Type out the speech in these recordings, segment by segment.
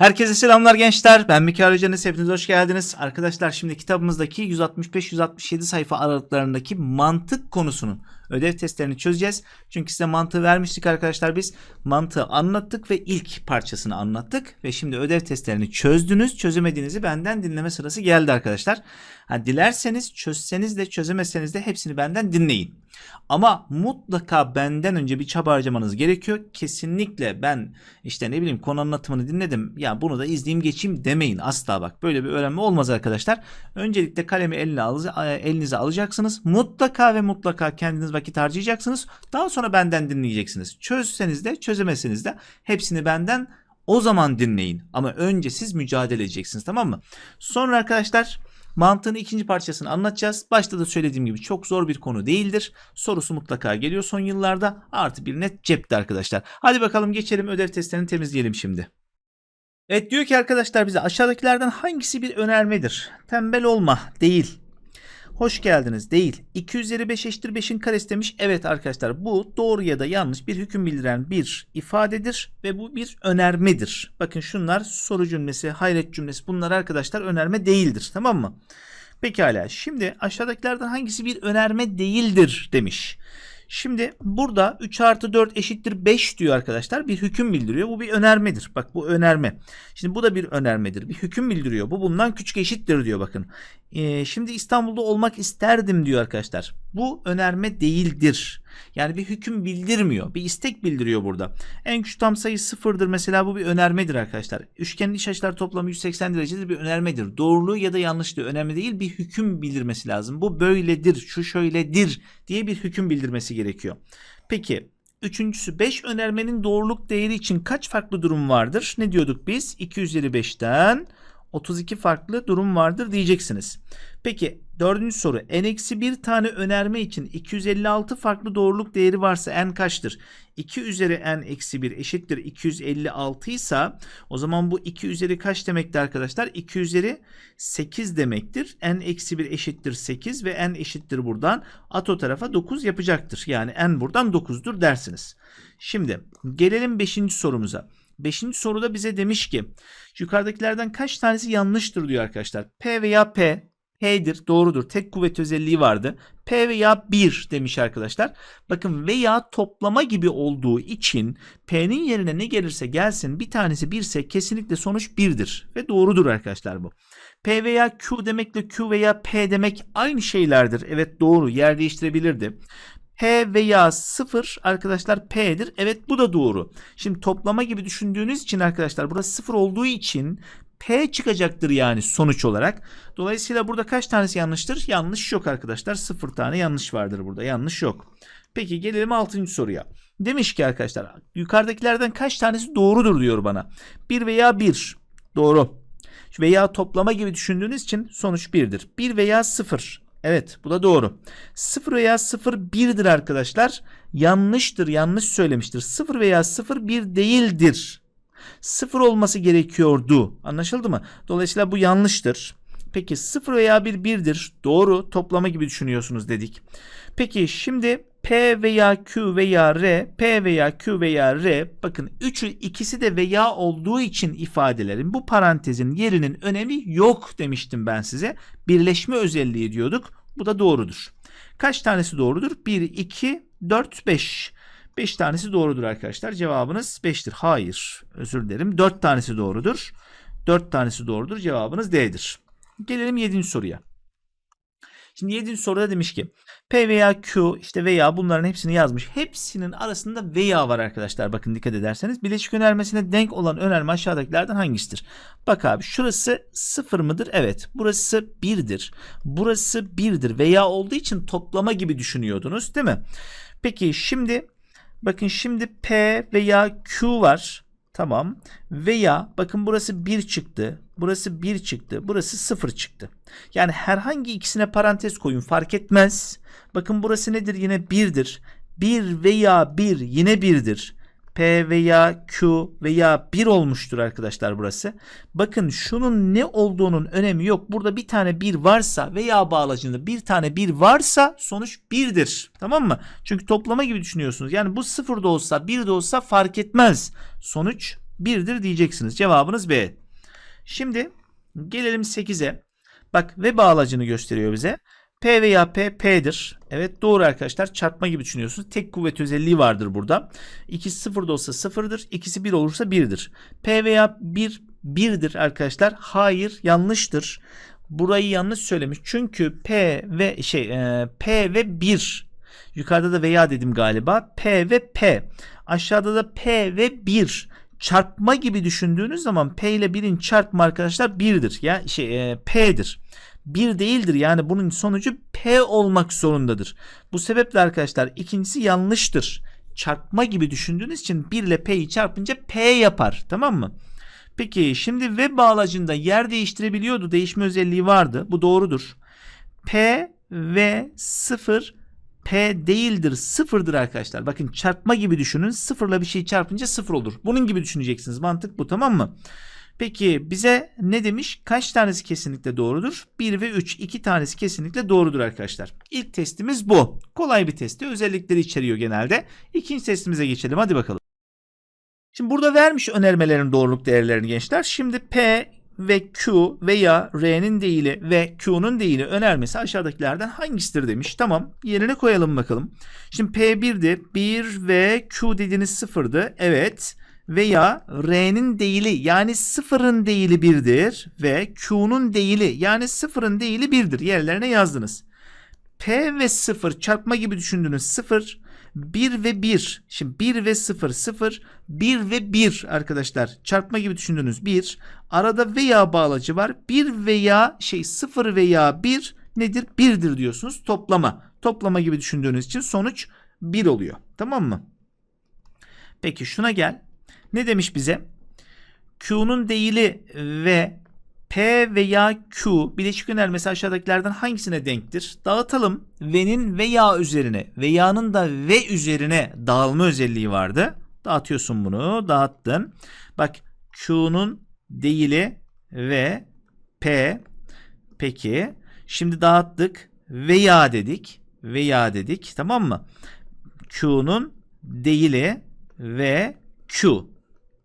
Herkese selamlar gençler. Ben Mikail Hocanız. Hepiniz hoş geldiniz. Arkadaşlar şimdi kitabımızdaki 165-167 sayfa aralıklarındaki mantık konusunun ödev testlerini çözeceğiz. Çünkü size mantığı vermiştik arkadaşlar biz. Mantığı anlattık ve ilk parçasını anlattık. Ve şimdi ödev testlerini çözdünüz. Çözemediğinizi benden dinleme sırası geldi arkadaşlar. Ha, dilerseniz çözseniz de çözemezseniz de hepsini benden dinleyin. Ama mutlaka benden önce bir çaba harcamanız gerekiyor. Kesinlikle ben işte ne bileyim konu anlatımını dinledim. Ya bunu da izleyeyim geçeyim demeyin asla bak. Böyle bir öğrenme olmaz arkadaşlar. Öncelikle kalemi eline al, elinize alacaksınız. Mutlaka ve mutlaka kendiniz vakit harcayacaksınız. Daha sonra benden dinleyeceksiniz. Çözseniz de çözemezseniz de hepsini benden o zaman dinleyin. Ama önce siz mücadele edeceksiniz tamam mı? Sonra arkadaşlar Mantığın ikinci parçasını anlatacağız. Başta da söylediğim gibi çok zor bir konu değildir. Sorusu mutlaka geliyor son yıllarda. Artı bir net cepte arkadaşlar. Hadi bakalım geçelim ödev testlerini temizleyelim şimdi. Evet diyor ki arkadaşlar bize aşağıdakilerden hangisi bir önermedir? Tembel olma değil. Hoş geldiniz değil. 2 üzeri 5 eşittir 5'in karesi demiş. Evet arkadaşlar bu doğru ya da yanlış bir hüküm bildiren bir ifadedir ve bu bir önermedir. Bakın şunlar soru cümlesi, hayret cümlesi bunlar arkadaşlar önerme değildir. Tamam mı? Pekala. Şimdi aşağıdakilerden hangisi bir önerme değildir demiş. Şimdi burada 3 artı 4 eşittir 5 diyor arkadaşlar. Bir hüküm bildiriyor. Bu bir önermedir. Bak bu önerme. Şimdi bu da bir önermedir. Bir hüküm bildiriyor. Bu bundan küçük eşittir diyor bakın. Ee, şimdi İstanbul'da olmak isterdim diyor arkadaşlar. Bu önerme değildir. Yani bir hüküm bildirmiyor. Bir istek bildiriyor burada. En küçük tam sayı sıfırdır. Mesela bu bir önermedir arkadaşlar. Üçgenin iç açılar toplamı 180 derecedir bir önermedir. Doğruluğu ya da yanlışlığı önemli değil. Bir hüküm bildirmesi lazım. Bu böyledir, şu şöyledir diye bir hüküm bildirmesi gerekiyor. Peki Üçüncüsü 5 önermenin doğruluk değeri için kaç farklı durum vardır? Ne diyorduk biz? 2 üzeri 5'ten 32 farklı durum vardır diyeceksiniz. Peki dördüncü soru n-1 tane önerme için 256 farklı doğruluk değeri varsa n kaçtır? 2 üzeri n-1 eşittir 256 ise o zaman bu 2 üzeri kaç demekti arkadaşlar? 2 üzeri 8 demektir. n-1 eşittir 8 ve n eşittir buradan at o tarafa 9 yapacaktır. Yani n buradan 9'dur dersiniz. Şimdi gelelim 5. sorumuza. Beşinci soruda bize demiş ki yukarıdakilerden kaç tanesi yanlıştır diyor arkadaşlar. P veya P P'dir doğrudur. Tek kuvvet özelliği vardı. P veya 1 demiş arkadaşlar. Bakın veya toplama gibi olduğu için P'nin yerine ne gelirse gelsin bir tanesi 1 ise kesinlikle sonuç 1'dir. Ve doğrudur arkadaşlar bu. P veya Q demekle Q veya P demek aynı şeylerdir. Evet doğru yer değiştirebilirdi. P veya 0 arkadaşlar P'dir. Evet bu da doğru. Şimdi toplama gibi düşündüğünüz için arkadaşlar burası 0 olduğu için P çıkacaktır yani sonuç olarak. Dolayısıyla burada kaç tanesi yanlıştır? Yanlış yok arkadaşlar. 0 tane yanlış vardır burada. Yanlış yok. Peki gelelim 6. soruya. Demiş ki arkadaşlar yukarıdakilerden kaç tanesi doğrudur diyor bana. 1 veya 1 doğru. Veya toplama gibi düşündüğünüz için sonuç 1'dir. 1 veya 0 Evet bu da doğru. 0 veya 0 1'dir arkadaşlar. Yanlıştır yanlış söylemiştir. 0 veya 0 1 değildir. 0 olması gerekiyordu. Anlaşıldı mı? Dolayısıyla bu yanlıştır. Peki 0 veya 1 1'dir. Doğru toplama gibi düşünüyorsunuz dedik. Peki şimdi P veya Q veya R, P veya Q veya R bakın üçü ikisi de veya olduğu için ifadelerin bu parantezin yerinin önemi yok demiştim ben size. Birleşme özelliği diyorduk. Bu da doğrudur. Kaç tanesi doğrudur? 1, 2, 4, 5. 5 tanesi doğrudur arkadaşlar. Cevabınız 5'tir. Hayır. Özür dilerim. 4 tanesi doğrudur. 4 tanesi doğrudur. Cevabınız D'dir. Gelelim 7. soruya. Şimdi 7. soruda demiş ki P veya Q işte veya bunların hepsini yazmış. Hepsinin arasında veya var arkadaşlar. Bakın dikkat ederseniz. Bileşik önermesine denk olan önerme aşağıdakilerden hangisidir? Bak abi şurası 0 mıdır? Evet. Burası 1'dir. Burası 1'dir. Veya olduğu için toplama gibi düşünüyordunuz değil mi? Peki şimdi bakın şimdi P veya Q var. Tamam. Veya bakın burası 1 çıktı. Burası 1 çıktı. Burası 0 çıktı. Yani herhangi ikisine parantez koyun fark etmez. Bakın burası nedir? Yine 1'dir. 1 veya 1 yine 1'dir. P veya Q veya 1 olmuştur arkadaşlar burası. Bakın şunun ne olduğunun önemi yok. Burada bir tane 1 varsa veya bağlacında bir tane 1 varsa sonuç 1'dir. Tamam mı? Çünkü toplama gibi düşünüyorsunuz. Yani bu 0 da olsa 1 de olsa fark etmez. Sonuç 1'dir diyeceksiniz. Cevabınız B. Şimdi gelelim 8'e. Bak ve bağlacını gösteriyor bize. P veya P, P'dir. Evet doğru arkadaşlar. Çarpma gibi düşünüyorsunuz. Tek kuvvet özelliği vardır burada. İkisi 0 da olsa 0'dır. İkisi 1 olursa 1'dir. P veya 1, 1'dir arkadaşlar. Hayır yanlıştır. Burayı yanlış söylemiş. Çünkü P ve şey e, P ve 1 Yukarıda da veya dedim galiba. P ve P. Aşağıda da P ve 1. Çarpma gibi düşündüğünüz zaman P ile 1'in çarpımı arkadaşlar 1'dir. Ya yani şey e, P'dir. 1 değildir. Yani bunun sonucu P olmak zorundadır. Bu sebeple arkadaşlar ikincisi yanlıştır. Çarpma gibi düşündüğünüz için 1 ile P'yi çarpınca P yapar. Tamam mı? Peki şimdi ve bağlacında yer değiştirebiliyordu. Değişme özelliği vardı. Bu doğrudur. P ve 0 P değildir sıfırdır arkadaşlar. Bakın çarpma gibi düşünün. Sıfırla bir şey çarpınca sıfır olur. Bunun gibi düşüneceksiniz. Mantık bu tamam mı? Peki bize ne demiş? Kaç tanesi kesinlikle doğrudur? 1 ve 3. 2 tanesi kesinlikle doğrudur arkadaşlar. İlk testimiz bu. Kolay bir testi. Özellikleri içeriyor genelde. İkinci testimize geçelim. Hadi bakalım. Şimdi burada vermiş önermelerin doğruluk değerlerini gençler. Şimdi P ve Q veya R'nin değili ve Q'nun değili önermesi aşağıdakilerden hangisidir demiş. Tamam yerine koyalım bakalım. Şimdi P1'di 1 ve Q dediğiniz 0'dı. Evet veya R'nin değili yani 0'ın değili 1'dir ve Q'nun değili yani 0'ın değili 1'dir. Yerlerine yazdınız. P ve 0 çarpma gibi düşündüğünüz 0 1 ve 1. Şimdi 1 ve 0 0 1 ve 1 arkadaşlar. Çarpma gibi düşündüğünüz 1. Arada veya bağlacı var. 1 veya şey 0 veya 1 nedir? 1'dir diyorsunuz. Toplama. Toplama gibi düşündüğünüz için sonuç 1 oluyor. Tamam mı? Peki şuna gel. Ne demiş bize? Q'nun değili ve P veya Q bileşik önermesi aşağıdakilerden hangisine denktir? Dağıtalım. V'nin veya üzerine, veya'nın da V üzerine dağılma özelliği vardı. Dağıtıyorsun bunu, dağıttın. Bak Q'nun değili ve P. Peki. Şimdi dağıttık. Veya dedik. Veya dedik. Tamam mı? Q'nun değili ve Q.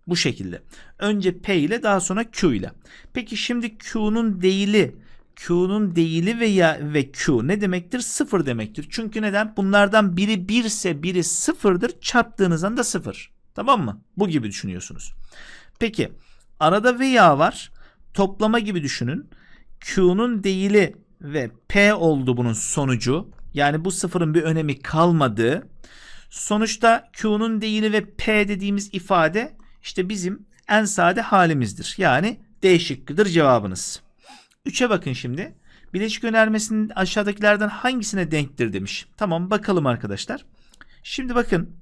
Bu şekilde. Önce P ile daha sonra Q ile. Peki şimdi Q'nun değili Q'nun değili veya ve Q ne demektir? Sıfır demektir. Çünkü neden? Bunlardan biri 1 ise biri sıfırdır. Çarptığınız anda sıfır. Tamam mı? Bu gibi düşünüyorsunuz. Peki arada veya var. Toplama gibi düşünün. Q'nun değili ve P oldu bunun sonucu. Yani bu sıfırın bir önemi kalmadı. Sonuçta Q'nun değili ve P dediğimiz ifade işte bizim en sade halimizdir. Yani D şıkkıdır cevabınız. 3'e bakın şimdi. Bileşik önermesinin aşağıdakilerden hangisine denktir demiş. Tamam bakalım arkadaşlar. Şimdi bakın.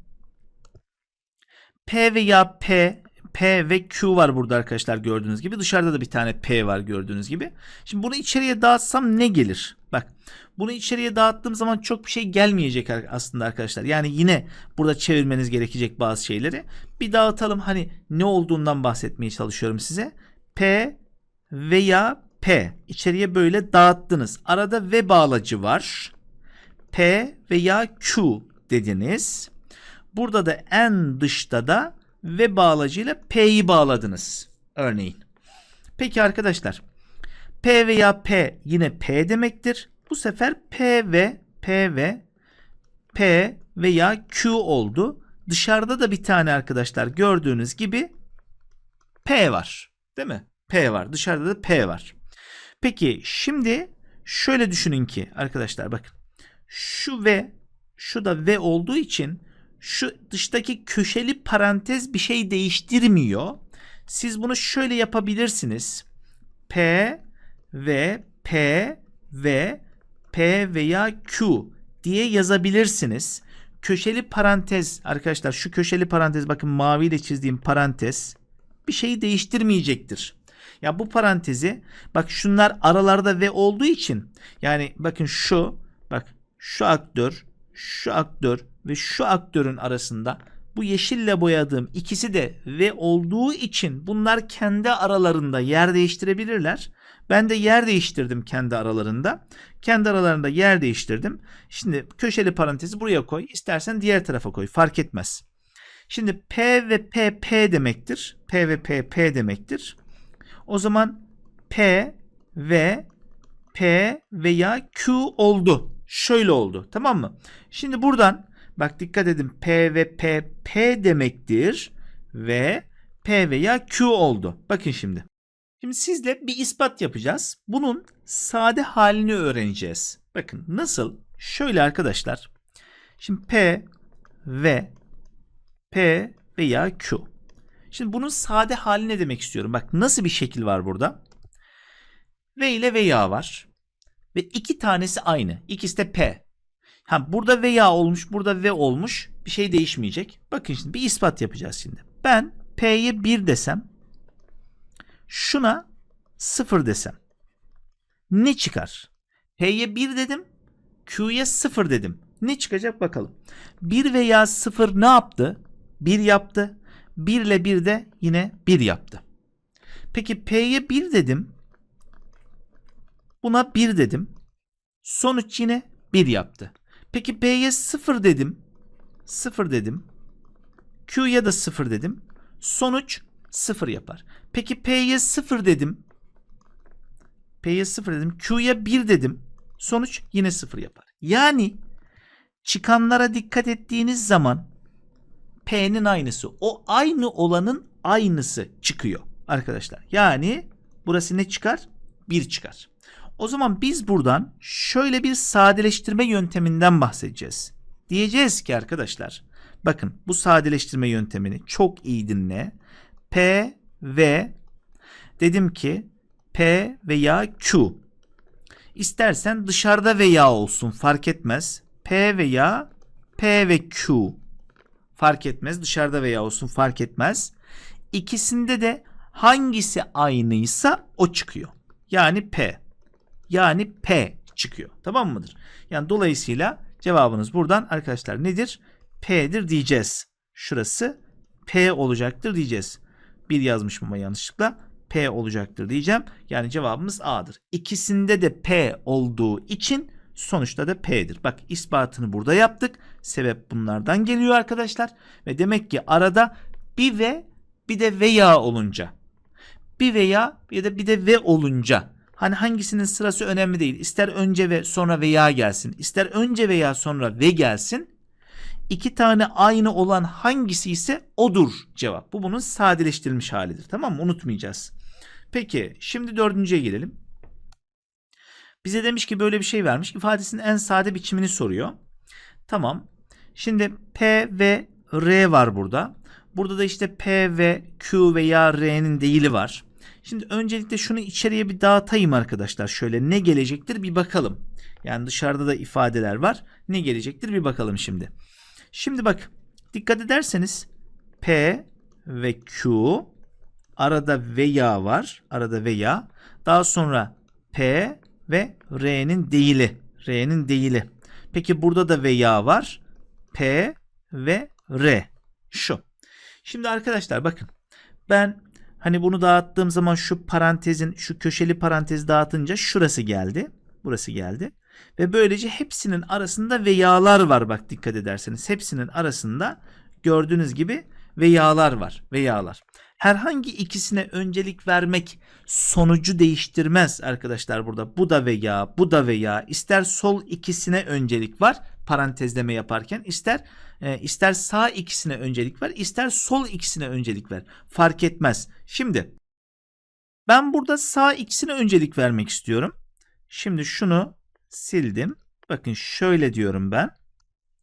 P veya P P ve Q var burada arkadaşlar gördüğünüz gibi. Dışarıda da bir tane P var gördüğünüz gibi. Şimdi bunu içeriye dağıtsam ne gelir? Bak bunu içeriye dağıttığım zaman çok bir şey gelmeyecek aslında arkadaşlar. Yani yine burada çevirmeniz gerekecek bazı şeyleri. Bir dağıtalım hani ne olduğundan bahsetmeye çalışıyorum size. P veya P içeriye böyle dağıttınız. Arada ve bağlacı var. P veya Q dediniz. Burada da en dışta da ve bağlacıyla P'yi bağladınız. Örneğin. Peki arkadaşlar. P veya P yine P demektir. Bu sefer P ve P ve P veya Q oldu. Dışarıda da bir tane arkadaşlar gördüğünüz gibi P var. Değil mi? P var. Dışarıda da P var. Peki şimdi şöyle düşünün ki arkadaşlar bakın. Şu ve şu da ve olduğu için şu dıştaki köşeli parantez bir şey değiştirmiyor. Siz bunu şöyle yapabilirsiniz. P ve P ve P veya Q diye yazabilirsiniz. Köşeli parantez arkadaşlar şu köşeli parantez bakın maviyle çizdiğim parantez bir şeyi değiştirmeyecektir. Ya bu parantezi bak şunlar aralarda ve olduğu için yani bakın şu bak şu aktör şu aktör ve şu aktörün arasında bu yeşille boyadığım ikisi de ve olduğu için bunlar kendi aralarında yer değiştirebilirler. Ben de yer değiştirdim kendi aralarında. Kendi aralarında yer değiştirdim. Şimdi köşeli parantezi buraya koy. İstersen diğer tarafa koy. Fark etmez. Şimdi P ve P P demektir. P ve P P demektir. O zaman P ve P veya Q oldu. Şöyle oldu. Tamam mı? Şimdi buradan bak dikkat edin P ve P P demektir ve P veya Q oldu. Bakın şimdi. Şimdi sizle bir ispat yapacağız. Bunun sade halini öğreneceğiz. Bakın nasıl? Şöyle arkadaşlar. Şimdi P ve P veya Q. Şimdi bunun sade hali ne demek istiyorum? Bak nasıl bir şekil var burada? V ile veya var. Ve iki tanesi aynı. İkisi de P. Ha, burada veya olmuş, burada V olmuş. Bir şey değişmeyecek. Bakın şimdi bir ispat yapacağız şimdi. Ben P'ye 1 desem şuna 0 desem ne çıkar? P'ye 1 dedim. Q'ya 0 dedim. Ne çıkacak bakalım. 1 veya 0 ne yaptı? 1 yaptı. 1 ile 1 de yine 1 yaptı. Peki P'ye 1 dedim. Buna 1 dedim. Sonuç yine 1 yaptı. Peki P'ye 0 dedim. 0 dedim. Q'ya da 0 dedim. Sonuç 0 yapar. Peki P'ye 0 dedim. P'ye 0 dedim. Q'ya 1 dedim. Sonuç yine 0 yapar. Yani çıkanlara dikkat ettiğiniz zaman P'nin aynısı. O aynı olanın aynısı çıkıyor arkadaşlar. Yani burası ne çıkar? 1 çıkar. O zaman biz buradan şöyle bir sadeleştirme yönteminden bahsedeceğiz. Diyeceğiz ki arkadaşlar bakın bu sadeleştirme yöntemini çok iyi dinle. P ve dedim ki P veya Q. İstersen dışarıda veya olsun fark etmez. P veya P ve Q fark etmez. Dışarıda veya olsun fark etmez. İkisinde de hangisi aynıysa o çıkıyor. Yani P. Yani P çıkıyor. Tamam mıdır? Yani dolayısıyla cevabınız buradan arkadaşlar nedir? P'dir diyeceğiz. Şurası P olacaktır diyeceğiz. Bir yazmışım ama yanlışlıkla. P olacaktır diyeceğim. Yani cevabımız A'dır. İkisinde de P olduğu için sonuçta da P'dir. Bak ispatını burada yaptık. Sebep bunlardan geliyor arkadaşlar. Ve demek ki arada bir ve bir de veya olunca bir veya ya da bir de ve olunca Hani hangisinin sırası önemli değil. İster önce ve sonra veya gelsin. ister önce veya sonra ve gelsin. İki tane aynı olan hangisi ise odur cevap. Bu bunun sadeleştirilmiş halidir. Tamam mı? Unutmayacağız. Peki şimdi dördüncüye gelelim. Bize demiş ki böyle bir şey vermiş. İfadesinin en sade biçimini soruyor. Tamam. Şimdi P ve R var burada. Burada da işte P ve Q veya R'nin değili var. Şimdi öncelikle şunu içeriye bir dağıtayım arkadaşlar. Şöyle ne gelecektir bir bakalım. Yani dışarıda da ifadeler var. Ne gelecektir bir bakalım şimdi. Şimdi bak dikkat ederseniz P ve Q arada veya var. Arada veya. Daha sonra P ve R'nin değili. R'nin değili. Peki burada da veya var. P ve R. Şu. Şimdi arkadaşlar bakın. Ben Hani bunu dağıttığım zaman şu parantezin şu köşeli parantezi dağıtınca şurası geldi. Burası geldi. Ve böylece hepsinin arasında veyalar var bak dikkat ederseniz. Hepsinin arasında gördüğünüz gibi veyalar var. Veyalar. Herhangi ikisine öncelik vermek sonucu değiştirmez arkadaşlar burada. Bu da veya, bu da veya. İster sol ikisine öncelik var parantezleme yaparken ister e, ister sağ ikisine öncelik ver, ister sol ikisine öncelik ver. Fark etmez. Şimdi ben burada sağ ikisine öncelik vermek istiyorum. Şimdi şunu sildim. Bakın şöyle diyorum ben.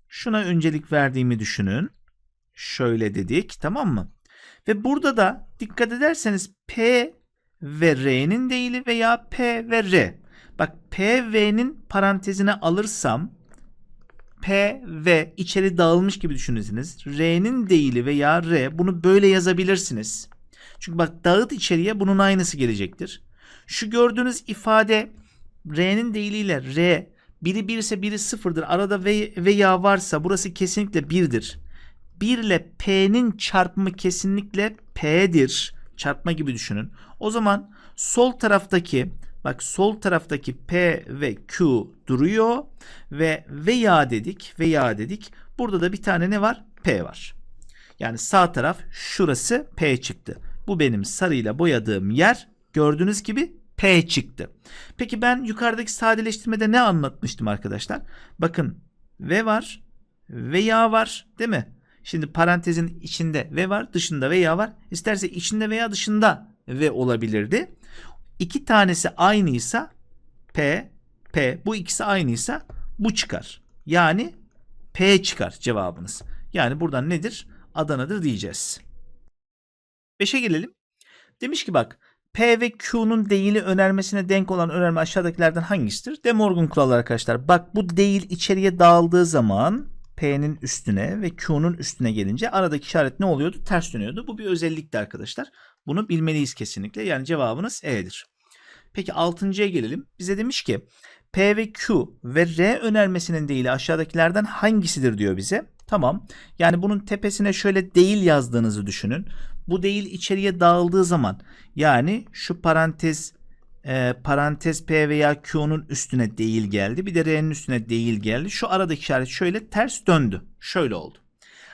Şuna öncelik verdiğimi düşünün. Şöyle dedik tamam mı? Ve burada da dikkat ederseniz P ve R'nin değili veya P ve R. Bak P V'nin parantezine alırsam P ve içeri dağılmış gibi düşünürsünüz. R'nin değili veya R bunu böyle yazabilirsiniz. Çünkü bak dağıt içeriye bunun aynısı gelecektir. Şu gördüğünüz ifade R'nin değiliyle R biri 1 ise biri 0'dır. Arada ve veya varsa burası kesinlikle 1'dir. 1 ile P'nin çarpımı kesinlikle P'dir. Çarpma gibi düşünün. O zaman sol taraftaki Bak sol taraftaki P ve Q duruyor ve veya dedik veya dedik. Burada da bir tane ne var? P var. Yani sağ taraf şurası P çıktı. Bu benim sarıyla boyadığım yer gördüğünüz gibi P çıktı. Peki ben yukarıdaki sadeleştirmede ne anlatmıştım arkadaşlar? Bakın V var veya var değil mi? Şimdi parantezin içinde V var dışında veya var. İsterse içinde veya dışında V olabilirdi. İki tanesi aynıysa P, P bu ikisi aynıysa bu çıkar. Yani P çıkar cevabınız. Yani buradan nedir? Adana'dır diyeceğiz. 5'e gelelim. Demiş ki bak P ve Q'nun değili önermesine denk olan önerme aşağıdakilerden hangisidir? De Morgan kuralı arkadaşlar. Bak bu değil içeriye dağıldığı zaman P'nin üstüne ve Q'nun üstüne gelince aradaki işaret ne oluyordu? Ters dönüyordu. Bu bir özellikti arkadaşlar. Bunu bilmeliyiz kesinlikle. Yani cevabınız E'dir. Peki 6.ya gelelim. Bize demiş ki P ve Q ve R önermesinin değili aşağıdakilerden hangisidir diyor bize. Tamam. Yani bunun tepesine şöyle değil yazdığınızı düşünün. Bu değil içeriye dağıldığı zaman yani şu parantez e, parantez P veya Q'nun üstüne değil geldi. Bir de R'nin üstüne değil geldi. Şu aradaki işaret şöyle ters döndü. Şöyle oldu.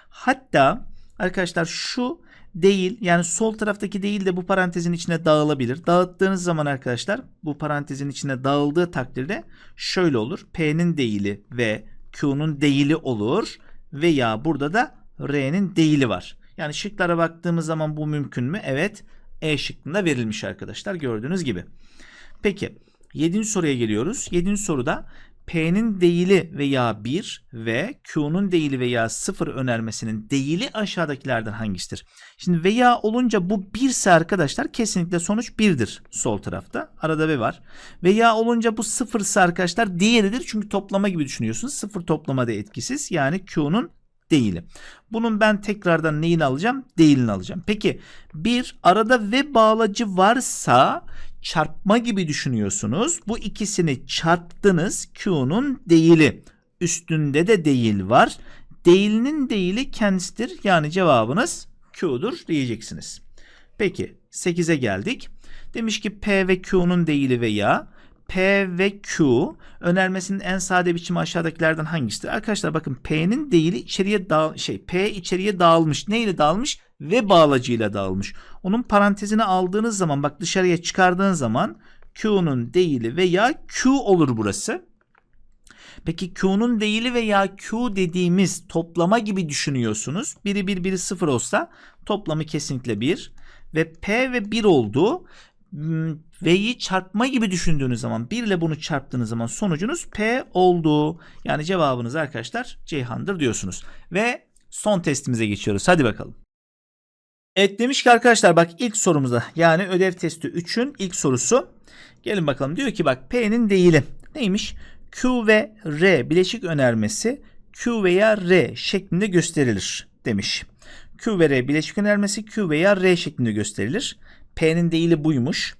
Hatta arkadaşlar şu değil yani sol taraftaki değil de bu parantezin içine dağılabilir. Dağıttığınız zaman arkadaşlar bu parantezin içine dağıldığı takdirde şöyle olur. P'nin değili ve Q'nun değili olur veya burada da R'nin değili var. Yani şıklara baktığımız zaman bu mümkün mü? Evet. E şıkkında verilmiş arkadaşlar gördüğünüz gibi. Peki 7. soruya geliyoruz. 7. soruda P'nin değili veya 1 ve Q'nun değili veya 0 önermesinin değili aşağıdakilerden hangisidir? Şimdi veya olunca bu 1 ise arkadaşlar kesinlikle sonuç 1'dir sol tarafta. Arada V var. Veya olunca bu 0 ise arkadaşlar diğeridir. Çünkü toplama gibi düşünüyorsunuz. 0 toplama da etkisiz. Yani Q'nun değili. Bunun ben tekrardan neyini alacağım? Değilini alacağım. Peki bir arada ve bağlacı varsa çarpma gibi düşünüyorsunuz. Bu ikisini çarptınız. Q'nun değili. Üstünde de değil var. Değilinin değili kendisidir. Yani cevabınız Q'dur diyeceksiniz. Peki 8'e geldik. Demiş ki P ve Q'nun değili veya P ve Q önermesinin en sade biçimi aşağıdakilerden hangisidir? Arkadaşlar bakın P'nin değili içeriye dağ şey P içeriye dağılmış. Neyle dağılmış? Ve bağlacıyla dağılmış. Onun parantezini aldığınız zaman bak dışarıya çıkardığın zaman Q'nun değili veya Q olur burası. Peki Q'nun değili veya Q dediğimiz toplama gibi düşünüyorsunuz. Biri 1 biri 0 olsa toplamı kesinlikle 1 ve P ve 1 oldu. V'yi çarpma gibi düşündüğünüz zaman 1 ile bunu çarptığınız zaman sonucunuz P oldu. Yani cevabınız arkadaşlar Ceyhan'dır diyorsunuz. Ve son testimize geçiyoruz. Hadi bakalım. Evet demiş ki arkadaşlar bak ilk sorumuza yani ödev testi 3'ün ilk sorusu. Gelin bakalım diyor ki bak P'nin değili neymiş? Q ve R bileşik önermesi Q veya R şeklinde gösterilir demiş. Q ve R bileşik önermesi Q veya R şeklinde gösterilir. P'nin değili buymuş.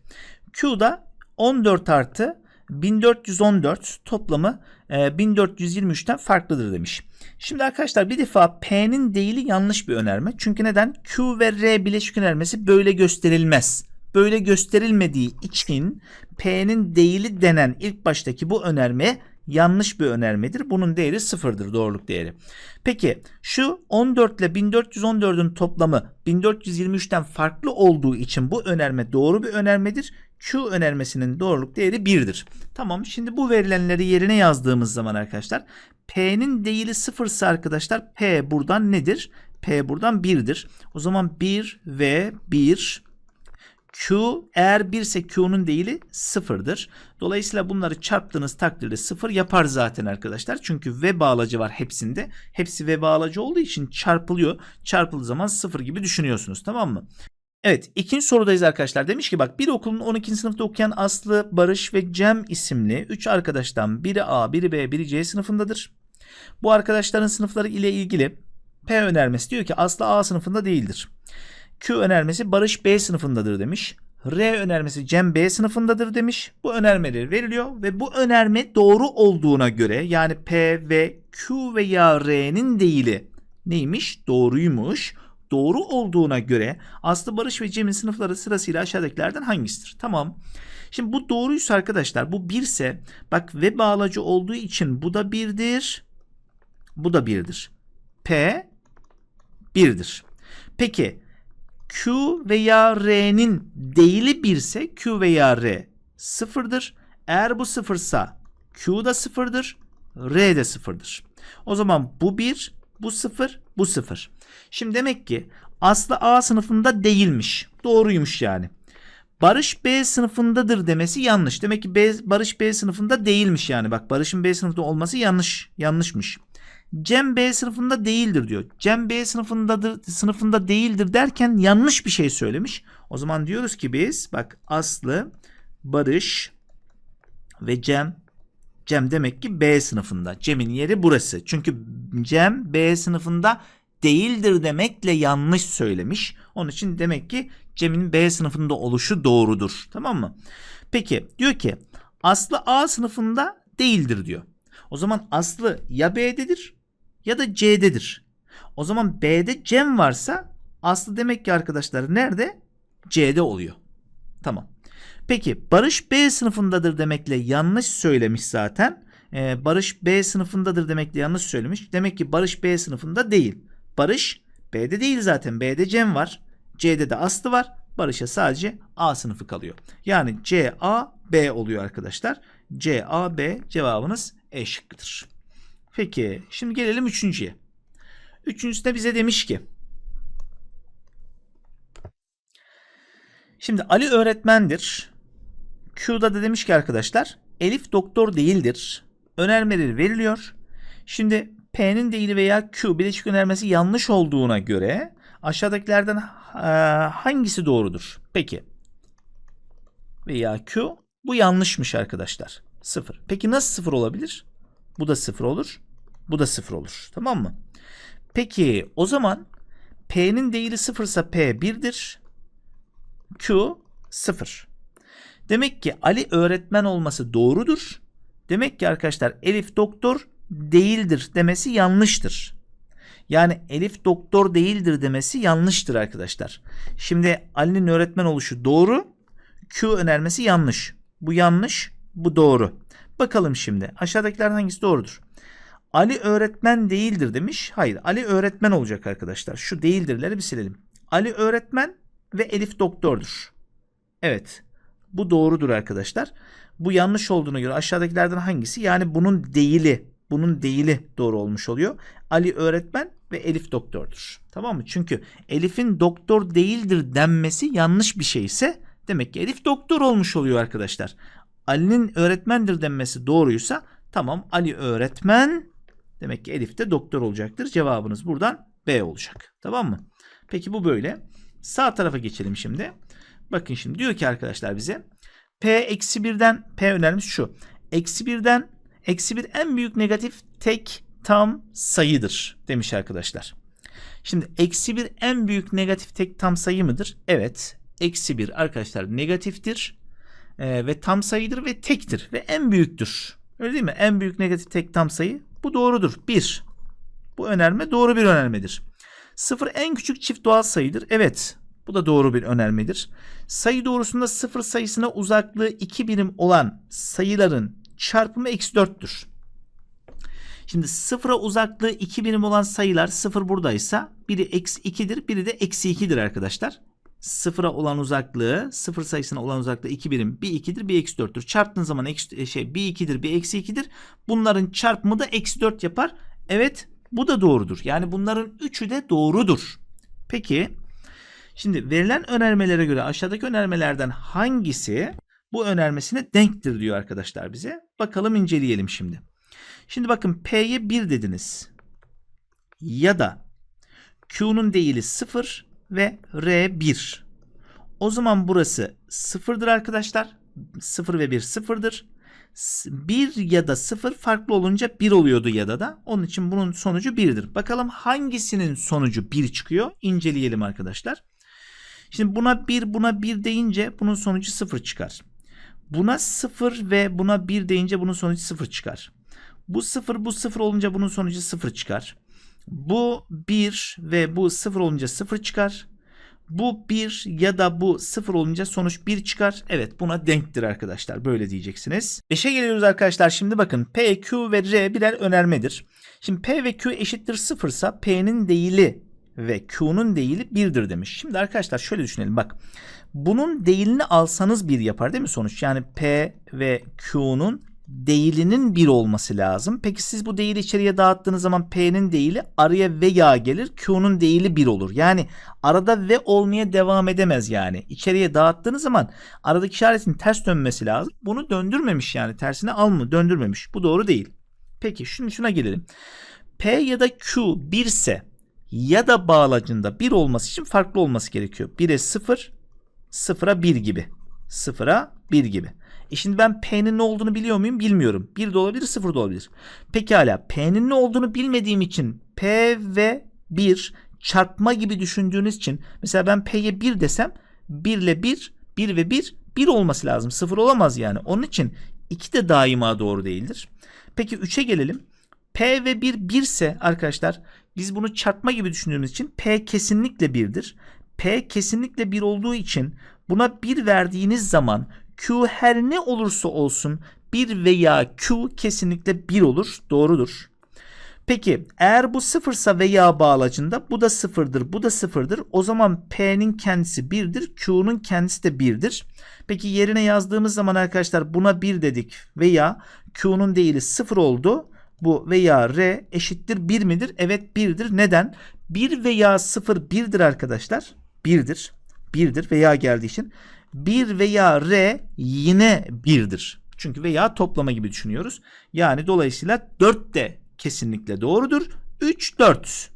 Q'da 14 artı 1414 toplamı e, 1423'ten farklıdır demiş. Şimdi arkadaşlar bir defa P'nin değili yanlış bir önerme. Çünkü neden? Q ve R bileşik önermesi böyle gösterilmez. Böyle gösterilmediği için P'nin değili denen ilk baştaki bu önerme yanlış bir önermedir. Bunun değeri sıfırdır doğruluk değeri. Peki şu 14 ile 1414'ün toplamı 1423'ten farklı olduğu için bu önerme doğru bir önermedir. Q önermesinin doğruluk değeri 1'dir. Tamam şimdi bu verilenleri yerine yazdığımız zaman arkadaşlar P'nin değili 0 ise arkadaşlar P buradan nedir? P buradan 1'dir. O zaman 1 ve 1 Q eğer 1 ise Q'nun değili 0'dır. Dolayısıyla bunları çarptığınız takdirde 0 yapar zaten arkadaşlar. Çünkü V bağlacı var hepsinde. Hepsi V bağlacı olduğu için çarpılıyor. Çarpıldığı zaman 0 gibi düşünüyorsunuz tamam mı? Evet ikinci sorudayız arkadaşlar. Demiş ki bak bir okulun 12. sınıfta okuyan Aslı, Barış ve Cem isimli 3 arkadaştan biri A, biri B, biri C sınıfındadır. Bu arkadaşların sınıfları ile ilgili P önermesi diyor ki Aslı A sınıfında değildir. Q önermesi Barış B sınıfındadır demiş. R önermesi Cem B sınıfındadır demiş. Bu önermeleri veriliyor ve bu önerme doğru olduğuna göre yani P ve Q veya R'nin değili neymiş? Doğruymuş. Doğru olduğuna göre Aslı Barış ve Cem'in sınıfları sırasıyla aşağıdakilerden hangisidir? Tamam. Şimdi bu doğruysa arkadaşlar bu 1 ise bak ve bağlacı olduğu için bu da 1'dir. Bu da 1'dir. P 1'dir. Peki Q veya R'nin değili 1 ise Q veya R sıfırdır. Eğer bu sıfırsa Q da sıfırdır. R de sıfırdır. O zaman bu 1, bu 0, bu 0. Şimdi demek ki Aslı A sınıfında değilmiş. Doğruymuş yani. Barış B sınıfındadır demesi yanlış. Demek ki B, Barış B sınıfında değilmiş yani. Bak Barış'ın B sınıfında olması yanlış. Yanlışmış. Cem B sınıfında değildir diyor. Cem B sınıfındadır, sınıfında değildir derken yanlış bir şey söylemiş. O zaman diyoruz ki biz bak Aslı, Barış ve Cem Cem demek ki B sınıfında. Cem'in yeri burası. Çünkü Cem B sınıfında değildir demekle yanlış söylemiş. Onun için demek ki Cem'in B sınıfında oluşu doğrudur. Tamam mı? Peki diyor ki Aslı A sınıfında değildir diyor. O zaman Aslı ya B'dedir ya da C'dedir. O zaman B'de Cem varsa Aslı demek ki arkadaşlar nerede? C'de oluyor. Tamam. Peki Barış B sınıfındadır demekle yanlış söylemiş zaten. Ee, Barış B sınıfındadır demekle yanlış söylemiş. Demek ki Barış B sınıfında değil. Barış B'de değil zaten. B'de Cem var. C'de de Aslı var. Barış'a sadece A sınıfı kalıyor. Yani C, A, B oluyor arkadaşlar. C, A, B cevabınız E şıkkıdır. Peki şimdi gelelim üçüncüye. Üçüncüsü de bize demiş ki Şimdi Ali öğretmendir. Q'da da demiş ki arkadaşlar Elif doktor değildir. Önermeleri veriliyor. Şimdi P'nin değili veya Q bileşik önermesi yanlış olduğuna göre aşağıdakilerden e, hangisi doğrudur? Peki. Veya Q bu yanlışmış arkadaşlar. Sıfır. Peki nasıl sıfır olabilir? Bu da sıfır olur. Bu da sıfır olur. Tamam mı? Peki o zaman P'nin değili sıfırsa P 1'dir. Q 0. Demek ki Ali öğretmen olması doğrudur. Demek ki arkadaşlar Elif doktor değildir demesi yanlıştır. Yani Elif doktor değildir demesi yanlıştır arkadaşlar. Şimdi Ali'nin öğretmen oluşu doğru. Q önermesi yanlış. Bu yanlış, bu doğru. Bakalım şimdi aşağıdakilerden hangisi doğrudur? Ali öğretmen değildir demiş. Hayır Ali öğretmen olacak arkadaşlar. Şu değildirleri bir silelim. Ali öğretmen ve Elif doktordur. Evet. Bu doğrudur arkadaşlar. Bu yanlış olduğuna göre aşağıdakilerden hangisi? Yani bunun değili, bunun değili doğru olmuş oluyor. Ali öğretmen ve Elif doktordur. Tamam mı? Çünkü Elif'in doktor değildir denmesi yanlış bir şey ise demek ki Elif doktor olmuş oluyor arkadaşlar. Ali'nin öğretmendir denmesi doğruysa tamam Ali öğretmen demek ki Elif de doktor olacaktır. Cevabınız buradan B olacak. Tamam mı? Peki bu böyle. Sağ tarafa geçelim şimdi. Bakın şimdi diyor ki arkadaşlar bize P eksi birden P önermiş şu. Eksi birden eksi bir en büyük negatif tek tam sayıdır demiş arkadaşlar. Şimdi eksi bir en büyük negatif tek tam sayı mıdır? Evet. Eksi bir arkadaşlar negatiftir. Ee, ve tam sayıdır ve tektir. Ve en büyüktür. Öyle değil mi? En büyük negatif tek tam sayı. Bu doğrudur. Bir. Bu önerme doğru bir önermedir. Sıfır en küçük çift doğal sayıdır. Evet. Bu da doğru bir önermedir. Sayı doğrusunda sıfır sayısına uzaklığı 2 birim olan sayıların çarpımı eksi 4'tür. Şimdi sıfıra uzaklığı 2 birim olan sayılar sıfır buradaysa biri eksi 2'dir biri de eksi 2'dir arkadaşlar. Sıfıra olan uzaklığı sıfır sayısına olan uzaklığı 2 birim bir 2'dir bir eksi 4'tür. Çarptığın zaman eksi, şey bir 2'dir bir eksi 2'dir. Bunların çarpımı da eksi 4 yapar. Evet bu da doğrudur. Yani bunların üçü de doğrudur. Peki Şimdi verilen önermelere göre aşağıdaki önermelerden hangisi bu önermesine denktir diyor arkadaşlar bize. Bakalım inceleyelim şimdi. Şimdi bakın P'ye 1 dediniz. Ya da Q'nun değili 0 ve R 1. O zaman burası 0'dır arkadaşlar. 0 ve 1 sıfırdır. 1 ya da 0 farklı olunca 1 oluyordu ya da da. Onun için bunun sonucu 1'dir. Bakalım hangisinin sonucu 1 çıkıyor? İnceleyelim arkadaşlar. Şimdi buna 1 buna 1 deyince bunun sonucu 0 çıkar. Buna 0 ve buna 1 deyince bunun sonucu 0 çıkar. Bu 0 bu 0 olunca bunun sonucu 0 çıkar. Bu 1 ve bu 0 olunca 0 çıkar. Bu 1 ya da bu 0 olunca sonuç 1 çıkar. Evet buna denktir arkadaşlar. Böyle diyeceksiniz. 5'e geliyoruz arkadaşlar. Şimdi bakın P, Q ve R birer önermedir. Şimdi P ve Q eşittir 0 ise P'nin değili ve Q'nun değili 1'dir demiş. Şimdi arkadaşlar şöyle düşünelim bak. Bunun değilini alsanız 1 yapar değil mi sonuç? Yani P ve Q'nun değilinin 1 olması lazım. Peki siz bu değili içeriye dağıttığınız zaman P'nin değili araya veya gelir. Q'nun değili 1 olur. Yani arada ve olmaya devam edemez yani. İçeriye dağıttığınız zaman aradaki işaretin ters dönmesi lazım. Bunu döndürmemiş yani. Tersine alma döndürmemiş. Bu doğru değil. Peki şimdi şuna gelelim. P ya da Q 1 ise ya da bağlacında 1 olması için farklı olması gerekiyor. 1'e 0, 0'a 1 gibi. 0'a 1 gibi. E şimdi ben P'nin ne olduğunu biliyor muyum? Bilmiyorum. 1 de olabilir, 0 da olabilir. Pekala P'nin ne olduğunu bilmediğim için P ve 1 çarpma gibi düşündüğünüz için mesela ben P'ye 1 desem 1 ile 1, 1 ve 1, 1 olması lazım. 0 olamaz yani. Onun için 2 de daima doğru değildir. Peki 3'e gelelim. P ve 1 1 ise arkadaşlar biz bunu çarpma gibi düşündüğümüz için P kesinlikle 1'dir. P kesinlikle 1 olduğu için buna 1 verdiğiniz zaman Q her ne olursa olsun 1 veya Q kesinlikle 1 olur. Doğrudur. Peki eğer bu sıfırsa veya bağlacında bu da sıfırdır bu da sıfırdır. O zaman P'nin kendisi 1'dir Q'nun kendisi de 1'dir. Peki yerine yazdığımız zaman arkadaşlar buna 1 dedik veya Q'nun değili 0 oldu. Bu veya R eşittir 1 midir? Evet 1'dir. Neden? 1 veya 0 1'dir arkadaşlar. 1'dir. 1'dir veya geldiği için. 1 veya R yine 1'dir. Çünkü veya toplama gibi düşünüyoruz. Yani dolayısıyla 4 de kesinlikle doğrudur. 3 4.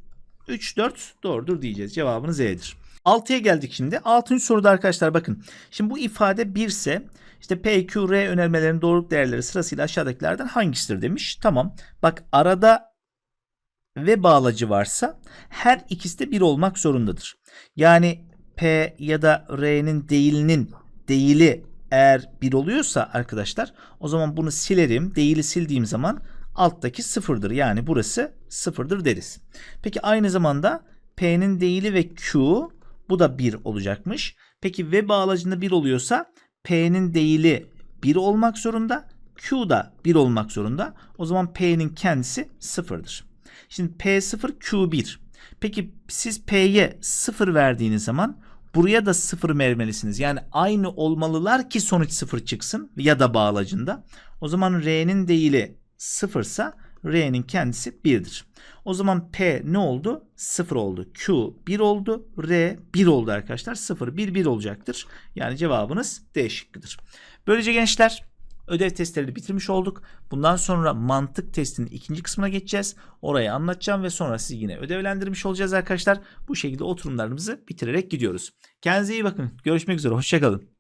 3 4 doğrudur diyeceğiz. Cevabınız E'dir. 6'ya geldik şimdi. 6. soruda arkadaşlar bakın. Şimdi bu ifade 1 ise işte P, Q, R önermelerinin doğruluk değerleri sırasıyla aşağıdakilerden hangisidir demiş. Tamam. Bak arada ve bağlacı varsa her ikisi de 1 olmak zorundadır. Yani P ya da R'nin değilinin değili eğer 1 oluyorsa arkadaşlar o zaman bunu silerim. Değili sildiğim zaman alttaki sıfırdır. Yani burası sıfırdır deriz. Peki aynı zamanda P'nin değili ve Q bu da 1 olacakmış. Peki ve bağlacında 1 oluyorsa P'nin değili 1 olmak zorunda. Q da 1 olmak zorunda. O zaman P'nin kendisi sıfırdır. Şimdi P0 Q1. Peki siz P'ye 0 verdiğiniz zaman buraya da 0 vermelisiniz. Yani aynı olmalılar ki sonuç 0 çıksın ya da bağlacında. O zaman R'nin değili 0 ise R'nin kendisi 1'dir. O zaman P ne oldu? 0 oldu. Q 1 oldu. R 1 oldu arkadaşlar. 0 1 1 olacaktır. Yani cevabınız D şıkkıdır. Böylece gençler ödev testlerini bitirmiş olduk. Bundan sonra mantık testinin ikinci kısmına geçeceğiz. Orayı anlatacağım ve sonra sizi yine ödevlendirmiş olacağız arkadaşlar. Bu şekilde oturumlarımızı bitirerek gidiyoruz. Kendinize iyi bakın. Görüşmek üzere. Hoşçakalın.